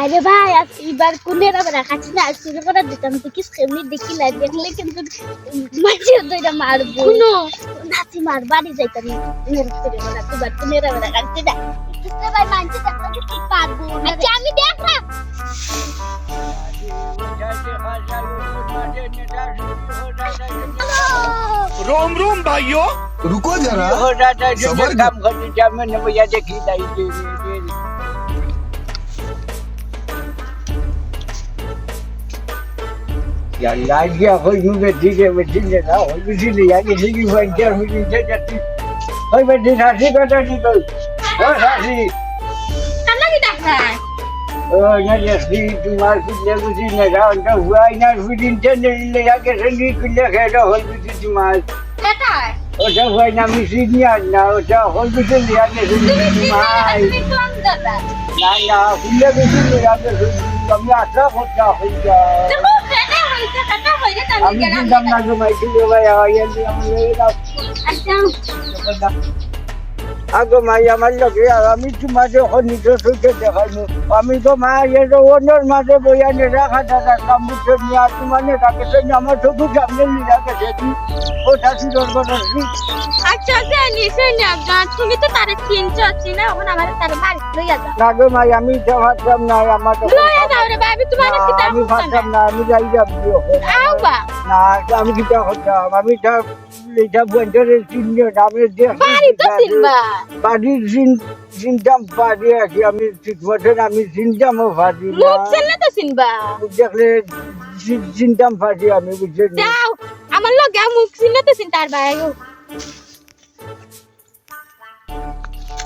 আরে ভাই আজ এবার কোনের আবার খাচ্ছি না আর শুরু করে দিতাম তো কি এমনি দেখি না দেখলে কিন্তু মাঝে দইটা মারবো কোনো নাচি মার বাড়ি যাইতাম মেরে করে বলা তুই বার কোনের আবার খাচ্ছি না কিসে ভাই মানছি দেখতে কি পারবো আচ্ছা আমি দেখলাম रोम रोम भाइयों रुको जरा हो जाता है जो 养来家会有个地界没听见，然后就去里养个地界饭店，会去这这地，会不地产这个这地个，我啥事？干那个大事？呃，那也是中华训练不训练，然后这湖南那附近真的那养个身体训练开着，会不去中华？那啥？我这湖南没训练，然后这会不去养个身体中华？না না ফুলে বেশি আমি আশা করতে হবে চিন্তা না জমাই ছিল ভাই আইয়ালি আমি লেগে দাও আচ্ছা আগো মাই আমার লোকে আমি তোমার যখন নিজে সুখে দেখাইনি। আমি তো মা এর অন্যর মাঝে রাখা দাদা কামড়ে নিয়ে তোমার আমার সামনে ও শাশি দরবার আচ্ছা জানি শুনি আজ্ঞা তুমি তো তারে চিনছো চিনা এখন আমার তার বাড়ি লইয়া যাও। না গো মাই আমি না আমার তো লইয়া যাও রে ভাবি তোমার না, কি আমি ভাবতাম না আমি যাই যাব না আমি এটা বন্ধের চিহ্ন আমি বাড়ির চিন্তাম পারি আছি আমি ঠিক মতন আমি চিনতামও পারি দেখলে চিন্তাম পারি আমি বুঝছি আমার লোক মুখ চিনলে তো চিন্তার ভাই।